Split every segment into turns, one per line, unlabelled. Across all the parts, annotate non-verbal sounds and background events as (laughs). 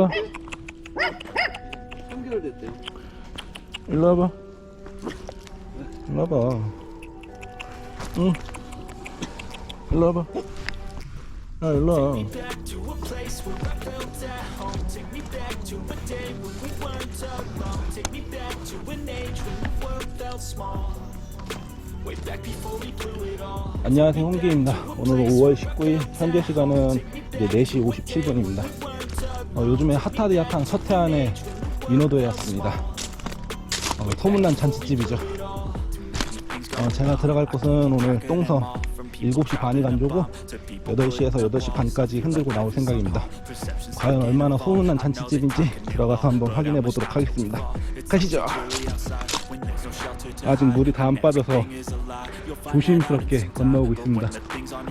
와봐.
3개월 됐대.
일로 와봐. 일로 와봐. 응. 일로 와봐. 야, 일로 와. 안녕하세요 홍기입니다 오늘은 5월 19일 현재 시간은 이제 4시 57분입니다 어, 요즘에 핫하디 핫한 서태안의 민호도에 왔습니다. 어, 소문난 잔치집이죠. 어, 제가 들어갈 곳은 오늘 똥섬 7시 반이 간조고 8시에서 8시 반까지 흔들고 나올 생각입니다. 과연 얼마나 소문난 잔치집인지 들어가서 한번 확인해 보도록 하겠습니다. 가시죠. 아직 물이 다 안 빠져서 조심스럽게 건너오고 있습니다.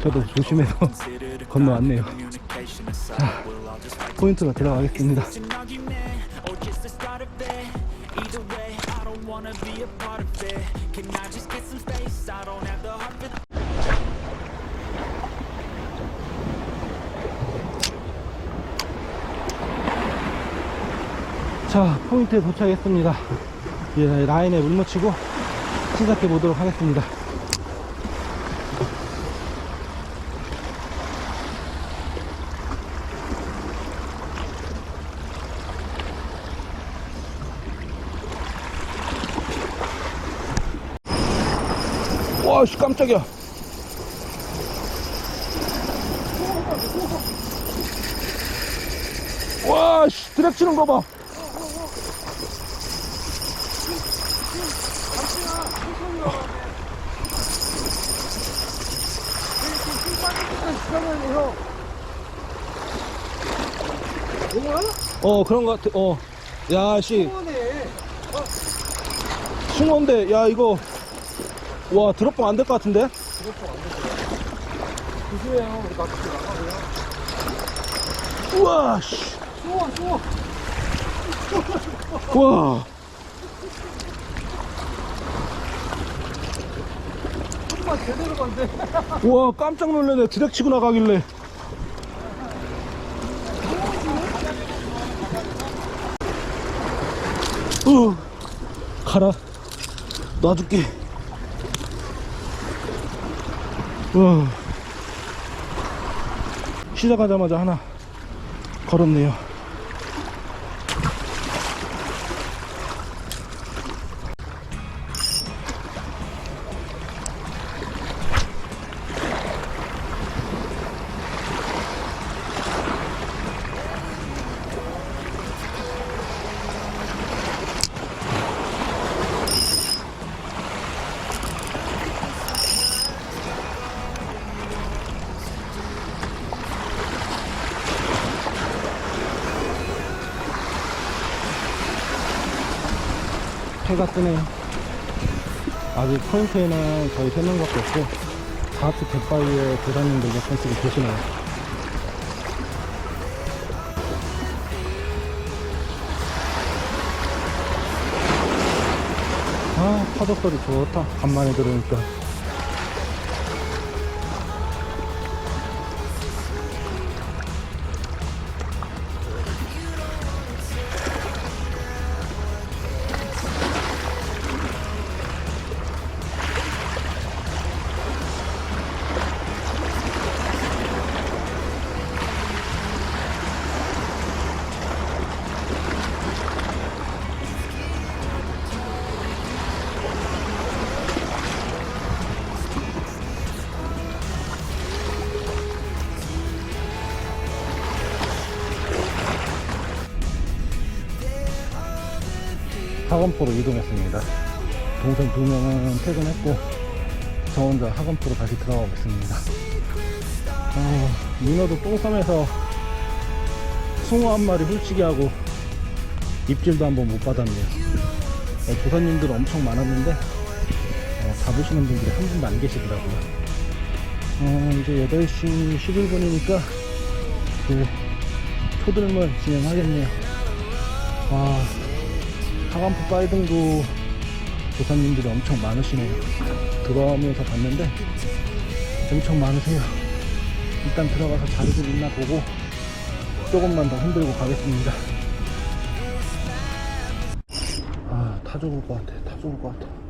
저도 조심해서 (laughs) 건너왔네요. 자 포인트로 들어가겠습니다. 자 포인트에 도착했습니다. 이제 라인에 물 묻히고 시작해 보도록 하겠습니다 와씨 깜짝이야. 와씨 드랩 치는 거봐. 어 그런 거 같아. 어. 야씨. 숭어인데 야 이거 와 드롭봉 안 될 것 같은데
조심해요. 우리 낚시 나가고요.
우와 씨
쏘아, 쏘아.
와
정말 제대로 간대.
우와 깜짝 놀래네 드랙 치고 나가길래 어 가라 놔줄게 와. 시작하자마자 하나 걸었네요 해가 뜨네요 아직 포인트에는 거의 3명밖에 없고 다하트 갯바위에 도사님들 몇 분씩 계시네요. 아 파도 소리 좋다. 간만에 들으니까 학원포로 이동했습니다. 동생 두 명은 퇴근했고 저 혼자 학원포로 다시 들어가고 있습니다. 어, 민호도 똥섬에서 숭어 한 마리 훌치기 하고 입질도 한번 못 받았네요. 어, 조사님들 엄청 많았는데 어, 잡으시는 분들이 한 분도 안 계시더라고요. 어, 이제 8시 11분이니까 그 초들물 진행하겠네요. 와, 하간포 빨등도 조사님들이 엄청 많으시네요. 들어오면서 봤는데 엄청 많으세요. 일단 들어가서 자리 좀 있나 보고 조금만 더 흔들고 가겠습니다. 아, 다 죽을 것 같아. 다 죽을 것 같아.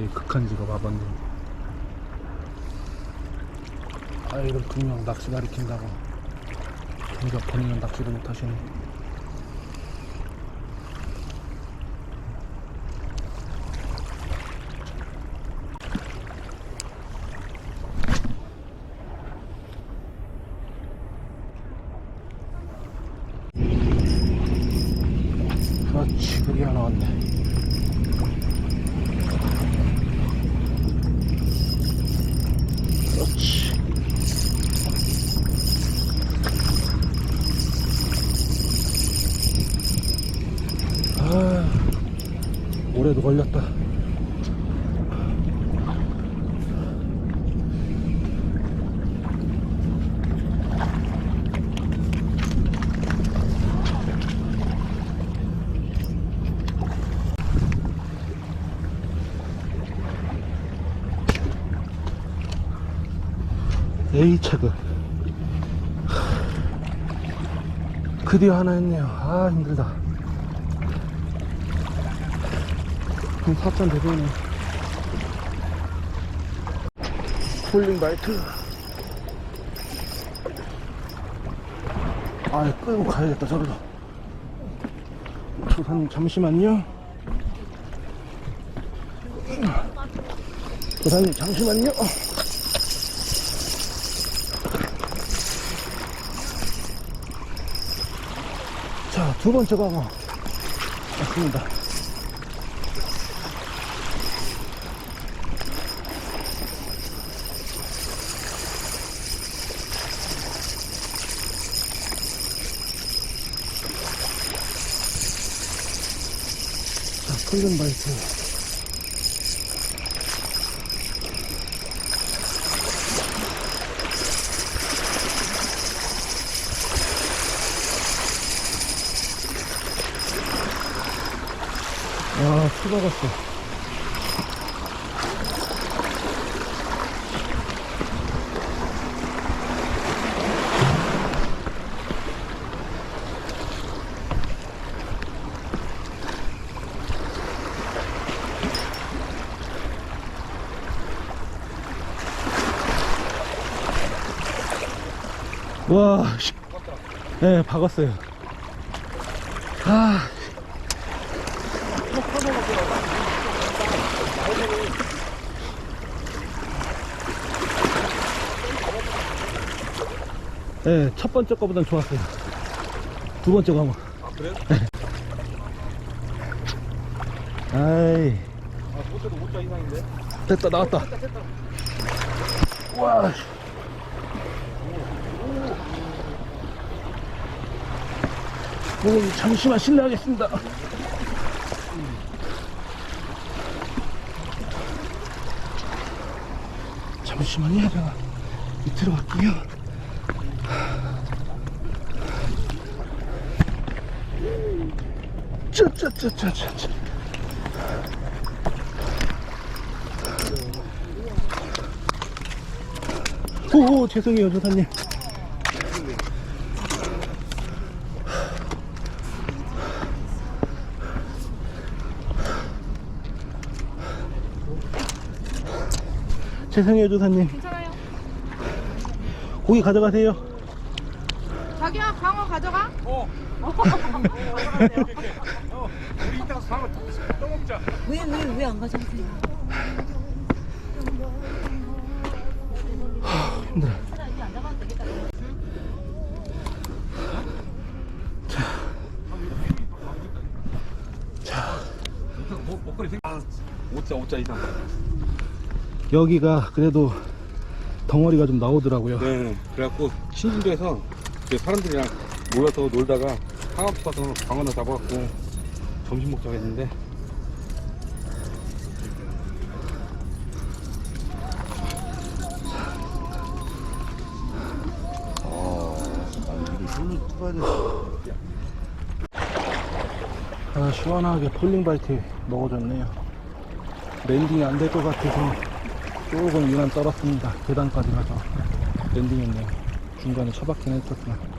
우리 극한 직업 아버님. 아이를 두명 낚시 가리킨다고. 정작 본인은 낚시도 못하시네. 그렇지, 그게 하나 왔네. 그렇지. 아, 올해도 걸렸다. 차그 드디어 하나 했네요. 아 힘들다 한 4천 대전네 폴링 마이트. 아 끌고 가야겠다 저리로 조사님 잠시만요. 조사님 잠시만요. 자, 두 번째 광어. 왔습니다. 자, 클린 바이트. 와, 수박았어. 와, 씨. 네, 박았어요. 아, 네, 첫 번째 거보단 좋았어요. 두 번째 거 한번.
아 그래요?
아이,
아 못자 이상인데?
됐다, 나왔다. 와, 오, 잠시만 실례하겠습니다. 잠시만요, 제가 밑으로 갈게요. 짜짜짜짜짜. 오, 죄송해요, 조사님. 죄송해요, 조사님.
괜찮아요.
고기 가져가세요.
자기야 광어 가져가.
어. 어. (laughs) 우리 이따가 방어 떠먹자.
왜 왜 왜 안 가져가세요?
힘들어.
목걸이 생. 아, 5자 5자 이상.
여기가 그래도 덩어리가 좀 나오더라고요.
네, 그래갖고 친구에서 사람들이랑 모여서 놀다가 상암 가서 방어나 잡아갖고 점심 먹자고 했는데
아, 시원하게 폴링 바이트 넣어줬네요. 랜딩이 안 될 것 같아서 조금 유난 떨었습니다. 계단까지 가서 랜딩했네요. 중간에 처박긴 했었지만.